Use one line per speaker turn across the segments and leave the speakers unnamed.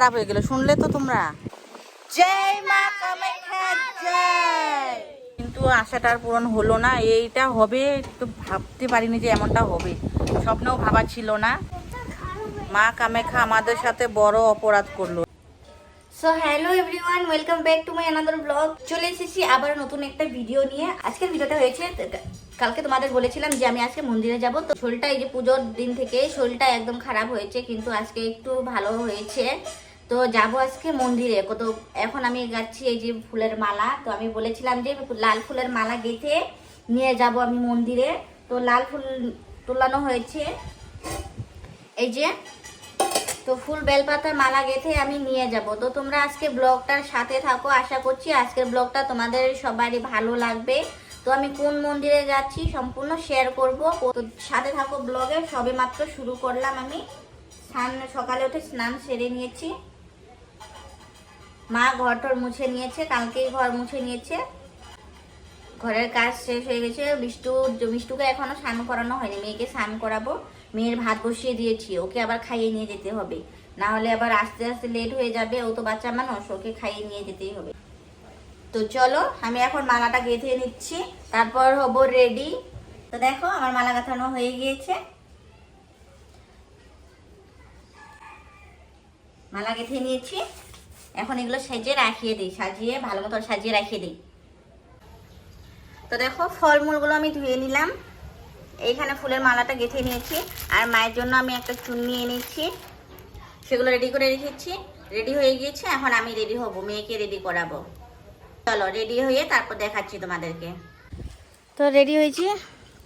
খারাপ হয়ে গেল শুনলে তো তোমরা? জয় মা জয়। কিন্তু আশাটার পূরণ হলো না এইটা হবে তো ভাবতে পারিনি যে এমনটা হবে। স্বপ্নেও ভাবা ছিল না। মা কামাখ্যা আমাদের সাথে বড় অপরাধ করল।
So hello everyone welcome back to my another vlog চলে এসেছি আবার নতুন একটা ভিডিও নিয়ে। আজকের ভিডিওটা হয়েছে কালকে তোমাদের বলেছিলাম যে আমি আজকে মন্দিরে যাব। তো শরীরটা এই যে পুজোর দিন থেকে শরীরটা একদম খারাপ হয়েছে কিন্তু আজকে একটু ভালো হয়েছে। তো যাব আজকে মন্দিরে। কত এখন আমি যাচ্ছি এই যে ফুলের মালা। তো আমি বলেছিলাম যে লাল ফুলের মালা গেঁথে নিয়ে যাব আমি মন্দিরে। তো লাল ফুল তোলানো হয়েছে। এই যে, তো ফুল বেলপাতার মালা গেঁথে আমি নিয়ে যাব। তো তোমরা আজকে ব্লগটার সাথে থাকো, আশা করছি আজকের ব্লগটা তোমাদের সবারই ভালো লাগবে। তো আমি কোন মন্দিরে যাচ্ছি সম্পূর্ণ শেয়ার করব। তো সাথে থাকো ব্লগে। সবে মাত্র শুরু করলাম আমি। স্নান সকালে উঠে স্নান সেরে নিয়েছি। মা ঘর টর মুছে নিয়েছে, কালকেই ঘর মুছে নিয়েছে। ঘরের কাজ শেষ হয়ে গেছে, মিষ্টু, মিষ্টুকে এখনও স্নান করানো হয়নি, মেয়েকে স্নান করাবো। মেয়ের ভাত বসিয়ে দিয়েছি, ওকে আবার খাইয়ে নিয়ে যেতে হবে। না হলে আবার আস্তে আস্তে লেট হয়ে যাবে, ও তো বাচ্চা মানুষ, ওকে খাইয়ে নিয়ে যেতেই হবে। তো চলো, আমি এখন মালাটা গেঁথে নিচ্ছি, তারপর হব রেডি তো দেখো, আমার মালা গাঁথানো হয়ে গিয়েছে। মালা গেঁথে নিয়েছি। এখন এগুলো সাজিয়ে রাখিয়ে দিই, সাজিয়ে ভালো মতো সাজিয়ে রাখিয়ে দিই। তো দেখো, ফলমূলগুলো আমি ধুয়ে নিলাম। এইখানে ফুলের মালাটা গেঁথে নিয়েছি, আর মায়ের জন্য আমি একটা চুন নিয়ে নিচ্ছি। সেগুলো রেডি করে রেখেছি। রেডি হয়ে গিয়েছে, এখন আমি রেডি হব, মেয়েকে রেডি করাবো। চলো রেডি হয়ে তারপর দেখাচ্ছি তোমাদেরকে। তো রেডি হয়েছি,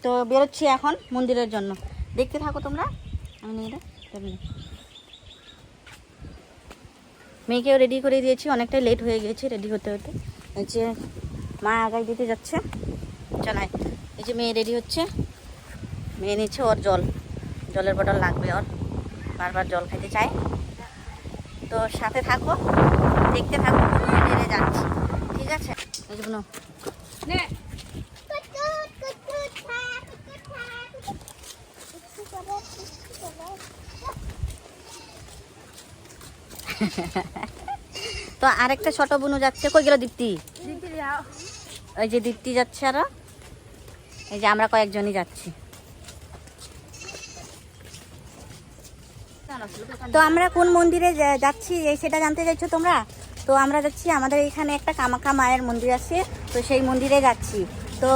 তো বেরোচ্ছি এখন মন্দিরের জন্য। দেখতে থাকো তোমরা। আমি নিয়ে। মেয়েকেও রেডি করে দিয়েছি, অনেকটাই লেট হয়ে গিয়েছে রেডি হতে হতে। এই যে মা আগায় দিতে যাচ্ছে। জানাই এই যে মেয়ে রেডি হচ্ছে। মেয়ে নিচ্ছে ওর জল। জলের বটল লাগবে ওর। বারবার জল খেতে চায়। তো সাথে থাকো, দেখতে থাকো মন্দিরে যাচ্ছি। ঠিক আছে? এই যে বোনো। তো আরেকটা ছোট বোনও যাচ্ছে। কই গেল দীপ্তি? ওই যে দীপ্তি যাচ্ছে আরও। এই যে আমরা কয়েকজনই যাচ্ছি। তো আমরা কোন মন্দিরে যাচ্ছি? এই সেটা জানতে চাইছো তোমরা? তো আমরা যাচ্ছি, আমাদের এখানে একটা কামাখ্যা মায়ের মন্দির আছে, তো সেই মন্দিরে যাচ্ছি। তো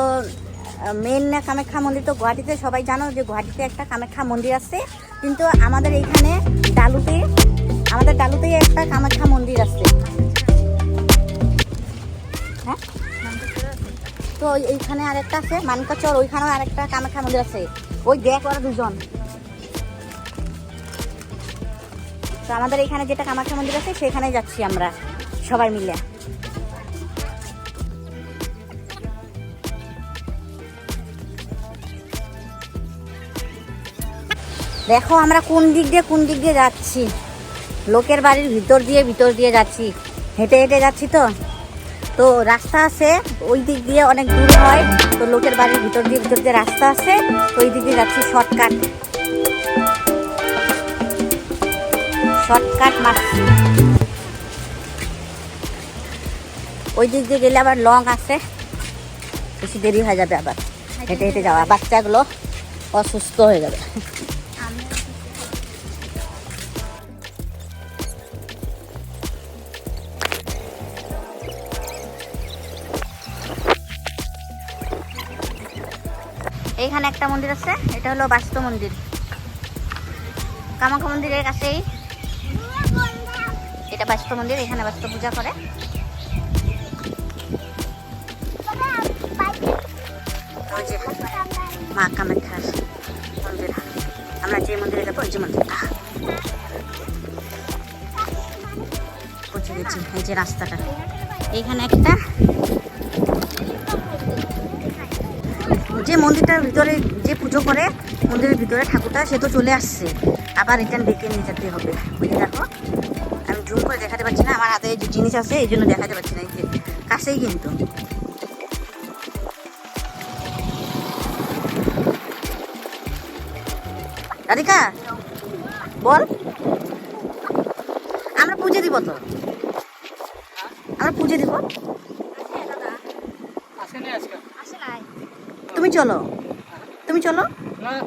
মেন না কামাখ্যা মন্দির তো গুয়াহাটিতে, সবাই জানো যে গুয়াহাটিতে একটা কামাখ্যা মন্দির আছে। কিন্তু আমাদের এইখানে ডালুতে, আমাদের ডালুতেই একটা কামাখ্যা মন্দির আছে। হ্যাঁ? তো এইখানে আরেকটা আছে, মানকাচর, ওইখানেও আরেকটা কামাখ্যা মন্দির আছে। ওই দেখ ওরা দুজন। তো আমাদের এখানে যেটা কামাখ্যা মন্দির আছে সেখানে যাচ্ছি আমরা, সবাই মিলে। দেখো আমরা কোন দিক দিয়ে, কোন দিক দিয়ে যাচ্ছি? লোকের বাড়ির ভিতর দিয়ে ভিতর দিয়ে যাচ্ছি। হেঁটে হেঁটে যাচ্ছি তো? তো রাস্তা আছে, ওই দিক দিয়ে অনেক দূর হয়, তো লোকের বাড়ির ভিতর দিয়ে ভিতর দিয়ে রাস্তা আছে, তো ওই দিক দিয়ে যাচ্ছি শর্টকাট। শর্টকাট মারছি ওই দিক দিয়ে গেলে আবার লং আছে, বেশি দেরি হয়ে যাবে আবার। হেঁটে হেঁটে যাওয়া। বাচ্চাগুলো অসুস্থ হয়ে যাবে। এইখানে একটা মন্দির আছে, এটা হলো বাস্তু মন্দির। কামাখ্যা মন্দিরের কাছেই। এটা বাস্তু মন্দির, এখানে বাস্তু পূজা করে। মা কামাখ্যার মন্দির। আমরা যে মন্দিরে যাব, ওই যে মন্দিরটা গেছি, এই যে রাস্তাটা। এইখানে একটা যে মন্দিরটার ভিতরে যে পুজো করে, মন্দিরের ভিতরে ঠাকুরটা, সে তো চলে আসছে। আবার রিটার্ন ডেকে নিয়ে যেতে হবে। বুঝে দেখো? আমি জুম করে দেখাতে পারছি না, আমার হাতে যে জিনিস আছে, এই জন্য দেখাতে পারছি না, এই যে কাছেই কিন্তু। রাধিকা, বল। আমরা পুজো দিব তো? আমরা পুজো দিব
আসেনি আজকে
আসে নাই
তুমি চলো। তুমি চলো।
হ্যাঁ।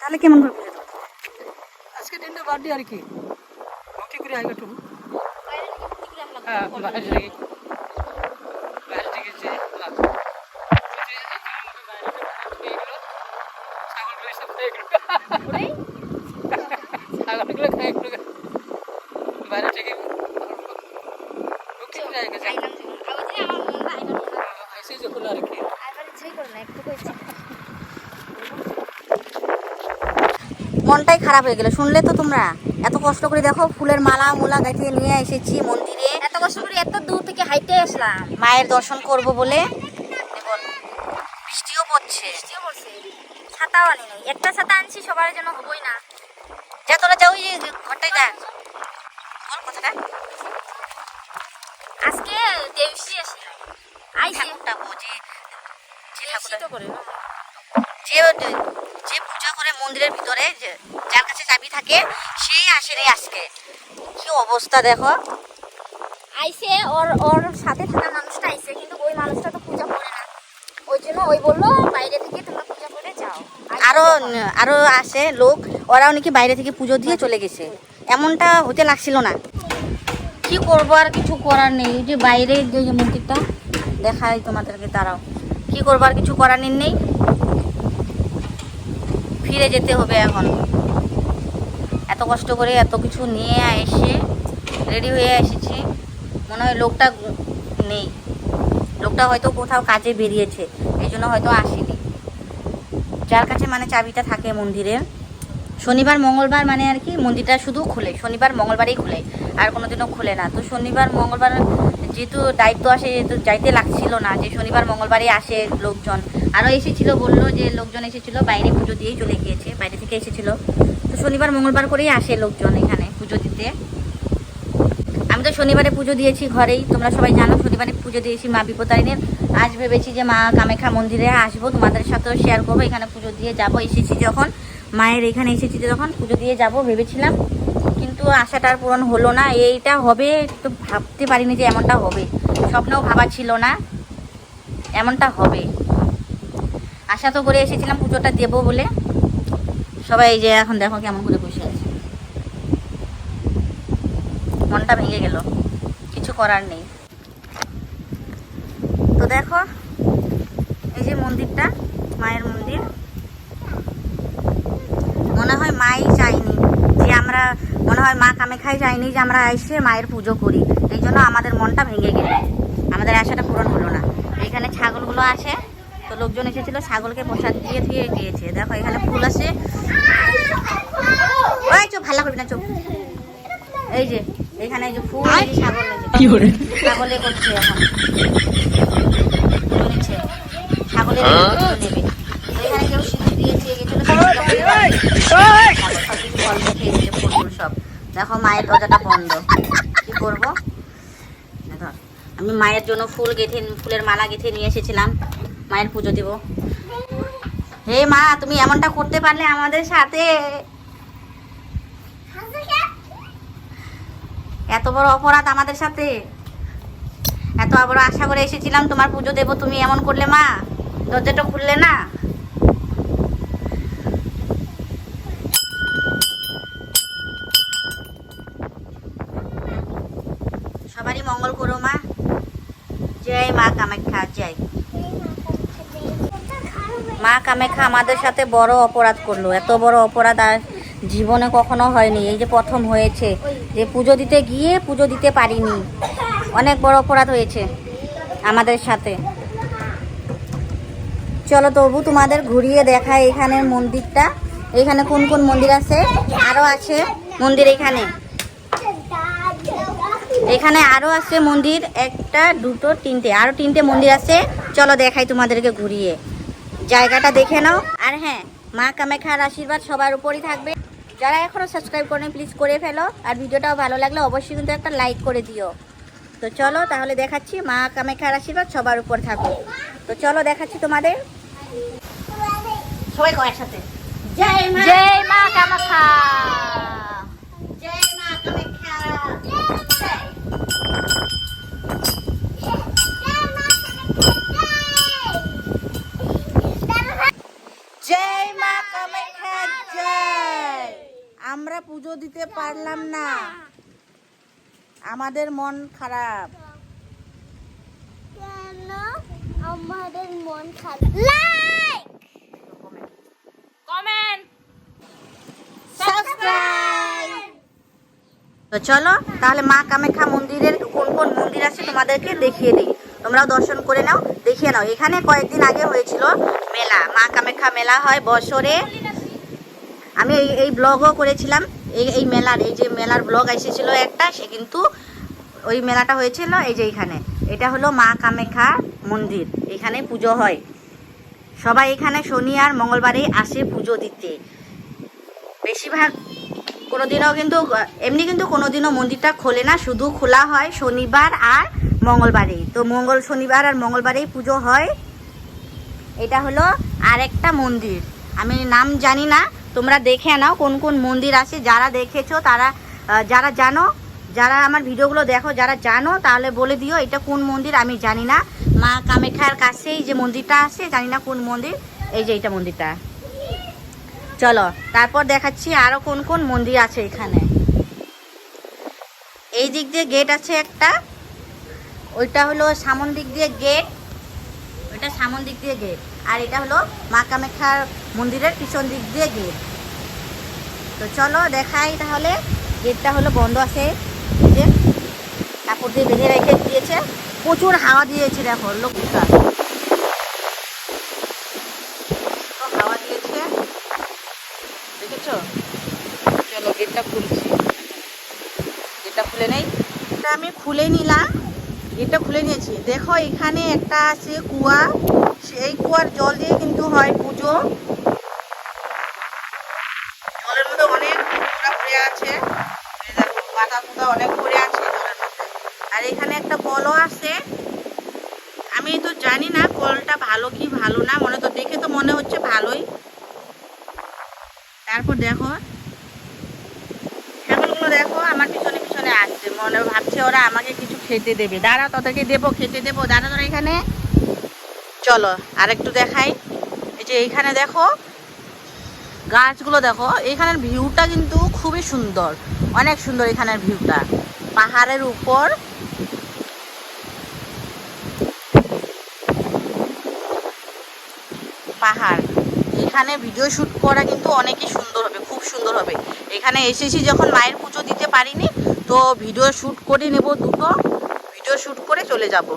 তাহলে কেমন করে
আজকে দিনটা বার্থডে আর কি। করে আগে একটু। হ্যাঁ বাইরে থেকে বাইরে থেকে যে লাভ। যদি এই কিলোমিটার বাইরে থেকে এগুলো, ছাগলগুলো সব খেয়ে গেলো।
ওটাই?
ছাগলগুলো খেয়ে গেলো। বাইরে থেকে ভক্তি করে আগে গেছে।
আইলাম যেমন। আগে থেকে আমার মনটা আইবার না।
আইসি যখন আর কি।
আইবার ইচ্ছাই করে না, একটু কইছে।
মনটাই খারাপ হয়ে গেল। শুনলে তো তোমরা? এত কষ্ট করে দেখো ফুলের মালা মুলা গাঁথিয়ে নিয়ে এসেছি মন্দিরে।
এত কষ্ট করে এত দূর থেকে হাইটে আসলাম।
মায়ের দর্শন করব বলে। দেখুন, বৃষ্টিও পড়ছে।
বৃষ্টিও পড়ছে। ছাতাও আনি নাই। একটা ছাতা আনছি সবার জন্য হবই না।
যা তোরা যাও ঘরটায় যা বল কথাটা
আজকে দেবশ্রী আসে
ঠাকুরটা বোঝে যে
দেবশ্রী
ঠাকুরটা
করে
যে যে পূজা করে মন্দিরের ভিতরে যে যার কাছে চাবি থাকে সেই আসে রে আজকে কি অবস্থা দেখো
আইসে ওর ওর সাথে থাকা মানুষটা আইসে কিন্তু ওই মানুষটা তো পূজা করে না ওই জন্য ওই বলল বাইরে থেকে তোমরা পূজা করে যাও
আরও আরও আসে লোক ওরাও নাকি বাইরে থেকে পুজো দিয়ে চলে গেছে এমনটা হতে লাগছিল না কি করব আর কিছু করার নেই যে বাইরে যে যে মন্দিরটা দেখাই তোমাদেরকে, দাঁড়াও। কি করব আর কিছু করার নেই। ফিরে যেতে হবে এখন। এত কষ্ট করে এত কিছু নিয়ে এসে রেডি হয়ে এসেছি। মনে হয় লোকটা নেই। লোকটা হয়তো কোথাও কাজে বেরিয়েছে, এই জন্য হয়তো আসেনি। যার কাছে মানে চাবিটা থাকে মন্দিরে। শনিবার, মঙ্গলবার মানে আর কি মন্দিরটা শুধু খুলে। শনিবার, মঙ্গলবারই খুলে। আর কোনোদিনও খুলে না। তো শনিবার, মঙ্গলবার যেহেতু দায়িত্ব আসে, যেহেতু যাইতে লাগছিল না, যে শনিবার মঙ্গলবারই আসে লোকজন। আরও এসেছিল, বলল যে লোকজন এসেছিল, বাইরে পুজো দিয়েই চলে গিয়েছে, বাইরে থেকে এসেছিল। তো শনিবার, মঙ্গলবার করেই আসে লোকজন এখানে পুজো দিতে। আমি তো শনিবারে পুজো দিয়েছি ঘরেই, তোমরা সবাই জানো, শনিবারে পুজো দিয়েছি মা বিপতারিণীর আজ ভেবেছি যে মা কামাখ্যা মন্দিরে আসব, তোমাদের সাথেও শেয়ার করব, এখানে পুজো দিয়ে যাব। এসেছি যখন, মায়ের এখানে এসেছি যখন, পুজো দিয়ে যাব, ভেবেছিলাম কিন্তু আশাটা আর পূরণ হলো না। এইটা হবে তো ভাবতে পারিনি যে এমনটা হবে। স্বপ্নেও ভাবা ছিল না, এমনটা হবে। আশা তো করে এসেছিলাম পুজোটা দেবো বলে। সবাই যে এখন দেখো কেমন করে বসে আছে। মনটা ভেঙে গেল, কিছু করার নেই। তো দেখো, এই যে মন্দিরটা, মায়ের মন্দির। মনে হয় মাই চাইনি যে আমরা মনে হয় মা কামেখাই চাইনি যে আমরা এসে মায়ের পুজো করি। এই জন্য আমাদের মনটা ভেঙে গেল। আমাদের আশাটা পূরণ হলো না। এখানে ছাগলগুলো আসে তো লোকজন এসেছিল ছাগলকে প্রসাদ দিয়ে দিয়ে গিয়েছে দেখো এখানে ফুল আছে। ওই চুপ ভালো করবি না চোখ এই যে এখানে এই যে ফুল ছাগল ছাগলে করছে এখন। ছাগলের নেবে। এখানে কেউ সিঁদুর দিয়েছে গেছিল ফল দেখে এসেছে ফুল ফুল সব। দেখো মায়ের দরজাটা বন্ধ। কি করব? আমি মায়ের জন্য ফুল গেঁথে, ফুলের মালা গেঁথে নিয়ে এসেছিলাম। মায়ের পুজো দিব। হে মা, তুমি এমনটা করতে পারলে আমাদের সাথে। এত বড় অপরাধ আমাদের সাথে। এত বড় আশা করে এসেছিলাম, তোমার পুজো দেবো, তুমি এমন করলে মা। দরজাটা খুললে না সবারই মঙ্গল করো মা জয় মা কামাখ্যা যাই মা কামাখ্যা আমাদের সাথে বড় অপরাধ করল। এত বড় অপরাধ আর জীবনে কখনো হয়নি। এই যে প্রথম হয়েছে যে পুজো দিতে গিয়ে পুজো দিতে পারিনি। অনেক বড় অপরাধ হয়েছে আমাদের সাথে। চলো তবু তোমাদের ঘুরিয়ে দেখায় এখানের মন্দিরটা। এখানে কোন কোন মন্দির আছে? আরও আছে মন্দির এখানে। এখানে আরও আছে মন্দির। একটা, দুটো, তিনটে। আরও তিনটে মন্দির আছে। চলো দেখাই তোমাদেরকে ঘুরিয়ে। জায়গাটা দেখে নাও। আর হ্যাঁ মা কামাখ্যার আশীর্বাদ সবার উপরই থাকবে। যারা এখনও সাবস্ক্রাইব করেন প্লিজ করে ফেলো। আর ভিডিওটাও ভালো লাগলে অবশ্যই কিন্তু একটা লাইক করে দিও। তো চলো তাহলে দেখাচ্ছি মা কামাখ্যার আশীর্বাদ সবার উপর থাকবে তো চলো দেখাচ্ছি তোমাদের।
সবাই কয় একসাথে। জয় মা
জয় মা কামাখ্যা
জয় মা কামাখ্যা জয়।
জয় মা কামাখ্যা জয় আমরা পুজো দিতে পারলাম না। আমাদের মন খারাপ।
আমাদের মন খারাপ। লাইক
কমেন্ট সাবস্ক্রাইব তো চলো তাহলে মা কামাখ্যা মন্দিরের কোন কোন মন্দির আছে তোমাদেরকে দেখিয়ে দিই। তোমরাও দর্শন করে নাও দেখিয়ে নাও। এখানে কয়েকদিন আগে হয়েছিল মেলা। মা কামাখ্যা মেলা হয় বছরে আমি এই এই ব্লগও করেছিলাম। এই এই মেলার, এই যে মেলার ব্লগ এসেছিল একটা, সে কিন্তু ওই মেলাটা হয়েছিল এই যে এইখানে এটা হলো মা কামাখ্যা মন্দির, এখানে পুজো হয়। সবাই এখানে শনি আর মঙ্গলবারেই আসে পুজো দিতে। বেশিরভাগ কোনোদিনও কিন্তু, এমনি কিন্তু কোনোদিনও মন্দিরটা খোলে না, শুধু খোলা হয় শনিবার আর মঙ্গলবারেই তো মঙ্গল শনিবার আর মঙ্গলবারেই পুজো হয়। এটা হলো আরেকটা মন্দির। আমি নাম জানি না তোমরা দেখে নাও কোন কোন মন্দির আছে। যারা দেখেছ তারা যারা জানো, যারা আমার ভিডিওগুলো দেখো, যারা জানো, তাহলে বলে দিও এটা কোন মন্দির, আমি জানি না। মা কামাখ্যার কাছেই যে মন্দিরটা আছে, জানি না কোন মন্দির। এই যে এইটা মন্দিরটা। চলো, তারপর দেখাচ্ছি আরও কোন কোন মন্দির আছে এখানে। এই দিক দিয়ে গেট আছে একটা। ওইটা হলো সামন দিক দিয়ে গেট ওইটা সামন দিক দিয়ে গেট আর এটা হলো মা কামাখ্যার মন্দিরের পিছন দিক দিয়ে গেট তো চলো দেখাই তাহলে, গেটটা হলো বন্ধ আছে। যে কাপড় দিয়ে বেঁধে রেখে দিয়েছে। প্রচুর হাওয়া দিয়েছে দেখো লোকটা হাওয়া দিয়েছে। চলো গেটটা গেটটা খুলে আমি খুলে নিলাম। গেটটা খুলে নিয়েছি। দেখো এখানে একটা আছে কুয়া। সেই কুয়ার জল দিয়ে কিন্তু হয় পুজো জলের মধ্যে অনেক পুরা পড়ে আছে এই পাতা অনেক আছে। আর এখানে একটা কলও আছে। আমি তো জানি না কলটা ভালো কি ভালো না, মনে তো দেখে তো মনে হচ্ছে ভালোই। তারপর দেখো, ছাগলগুলো দেখো, আমার পিছনে পিছনে আসছে। মনে ভাবছে ওরা আমাকে কিছু খেতে দেবে। দাঁড়া, তোদেরকে দেবো, খেতে দেবো। দাঁড়া, তোরা এখানে। চলো আর একটু দেখাই। এই যে এইখানে দেখো, গাছগুলো দেখো এখানের ভিউটা কিন্তু খুবই সুন্দর। অনেক সুন্দর এখানের ভিউটা। পাহাড়ের উপর। পাহাড়। এখানে ভিডিও শ্যুট করা কিন্তু অনেকই সুন্দর হবে, খুব সুন্দর হবে। এখানে এসেছি যখন মায়ের পুজো দিতে পারিনি, তো ভিডিও শ্যুট করে নেব দুটো। ভিডিও শ্যুট করে চলে যাব।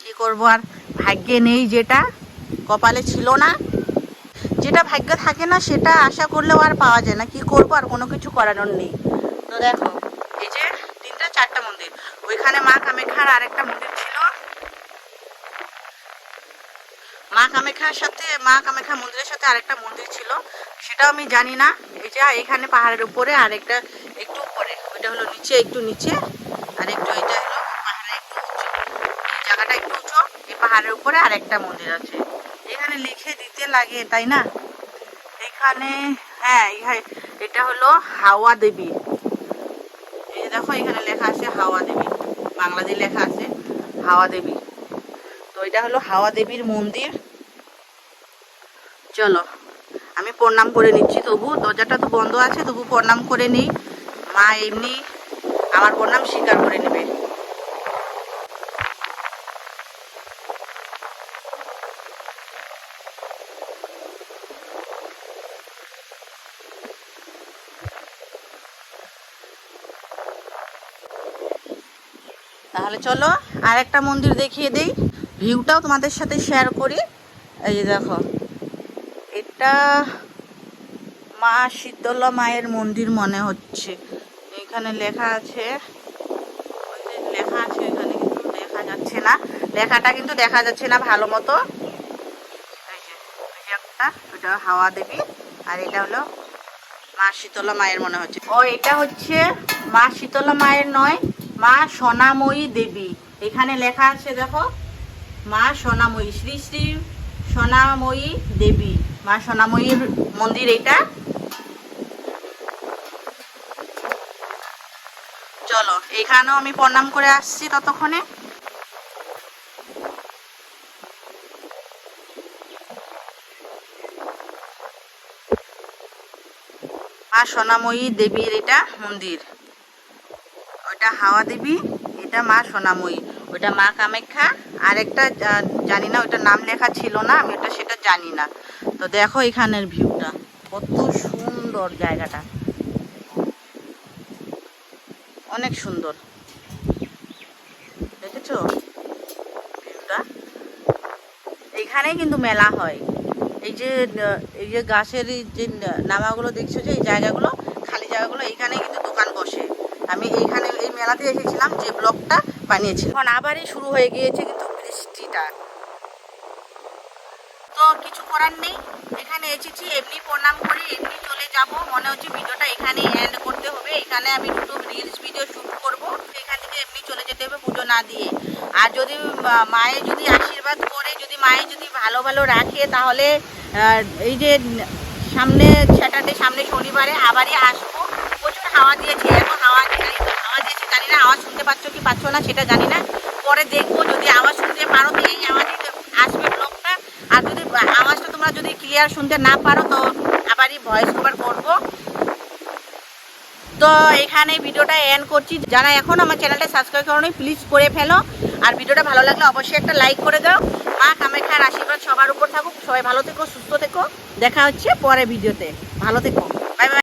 কি করব আর? ভাগ্যে নেই যেটা, কপালে ছিল না। যেটা ভাগ্য থাকে না, সেটা আশা করলেও আর পাওয়া যায় না। কি করব আর কোনো কিছু করানোর নেই। তো দেখো এই যে, তিনটা চারটা মন্দির। ওইখানে মা কামাখ্যার আরেকটা মন্দির ছিল। মা কামাখ্যার সাথে, মা কামাখ্যা মন্দিরের সাথে আরেকটা মন্দির ছিল। সেটাও আমি জানি না। এই যে এখানে পাহাড়ের উপরে আরেকটা একটু উপরে। ওইটা হলো নিচে, একটু নিচে। আর একটু এটা হলো পাহাড়ে একটু উঁচু। এই জায়গাটা একটু উঁচু, এই পাহাড়ের উপরে আরেকটা মন্দির আছে। এখানে লিখে দিতে লাগে, তাই না? এখানে হ্যাঁ এটা হলো হাওয়া দেবী। দেখো এখানে লেখা আছে হাওয়া দেবী। বাংলা লেখা আছে হাওয়া দেবী। তো এটা হলো হাওয়া দেবীর মন্দির। চলো, আমি প্রণাম করে নিচ্ছি তবু। দরজাটা তো বন্ধ আছে, তবু প্রণাম করে নিই। মা এমনি আমার প্রণাম স্বীকার করে নেবে। তাহলে চলো আর একটা মন্দির দেখিয়ে দেই। ভিউটাও তোমাদের সাথে শেয়ার করি। এই যে দেখো। এটা মা শীতলা মায়ের মন্দির মনে হচ্ছে। এখানে লেখা আছে লেখা আছে এখানে, কিন্তু দেখা যাচ্ছে না। লেখাটা কিন্তু দেখা যাচ্ছে না ভালো মতো। একটা ওইটা হাওয়া দেবী। আর এটা হলো মা শীতলা মায়ের মনে হচ্ছে। ও, এটা হচ্ছে মা শীতলা মায়ের নয় মা সোনাময়ী দেবী। এখানে লেখা আছে, দেখো, মা সোনাময়ী, শ্রী শ্রী সোনাময়ী দেবী। মা সোনাময়ীর মন্দির এইটা। চলো, এখানেও আমি প্রণাম করে আসছি ততক্ষণে। মা সোনাময়ী দেবীর এটা মন্দির। ওটা হাওয়া দেবী, এটা মা সোনাময়ী ওটা মা কামাখ্যা। আর একটা জানি না ওটা নাম লেখা ছিল না, আমি ওটা সেটা জানি না। তো দেখো এখানের ভিউটা, কত সুন্দর জায়গাটা। অনেক সুন্দর। দেখেছ? ভিউটা? এইখানেই কিন্তু মেলা হয়। এই যে এই যে গাছের যে নামাগুলো দেখছ যে, এই জায়গাগুলো, খালি জায়গাগুলো, এইখানেই কিন্তু দোকান বসে। আমি এইখানে এই মেলাতে এসেছিলাম যে ব্লগটা বানিয়েছিলাম। এখন আবারই শুরু হয়ে গিয়েছে কিন্তু বৃষ্টিটা। তো কিছু করার নেই, এখানে এসেছি, এমনি প্রণাম করে, এমনি চলে যাব। মনে হচ্ছে ভিডিওটা এখানে এন্ড করতে হবে। এখানে আমি দুটো রিলস ভিডিও শুট করব। এখান থেকে এমনি চলে যেতে হবে পুজো না দিয়ে। আর যদি মা- মায়ের যদি আশীর্বাদ করে, যদি মায়ে যদি ভালো ভালো রাখে, তাহলে এই যে সামনে স্যাটারডে সামনে শনিবারে আবারই আসব। হাওয়া দিয়েছে এখন হাওয়া হাওয়া দিয়েছে জানি না আওয়াজ শুনতে পাচ্ছ কি পাচ্ছ না সেটা জানি না। পরে দেখব যদি আওয়াজ শুনতে পারো তো এই আওয়াজই তো আসবে ব্লগটা। আর যদি আওয়াজটা তোমরা যদি ক্লিয়ার শুনতে না পারো, তো আবারই ভয়েস ওভার করব। তো এখানে ভিডিওটা এন্ড করছি। যারা এখন আমার চ্যানেলটা সাবস্ক্রাইব করোনি প্লিজ করে ফেলো। আর ভিডিওটা ভালো লাগলে অবশ্যই একটা লাইক করে দাও। মা কামাখ্যার আশীর্বাদ সবার উপর থাকুক। সবাই ভালো থেকো, সুস্থ থেকো। দেখা হচ্ছে পরে ভিডিওতে। ভালো থেকো।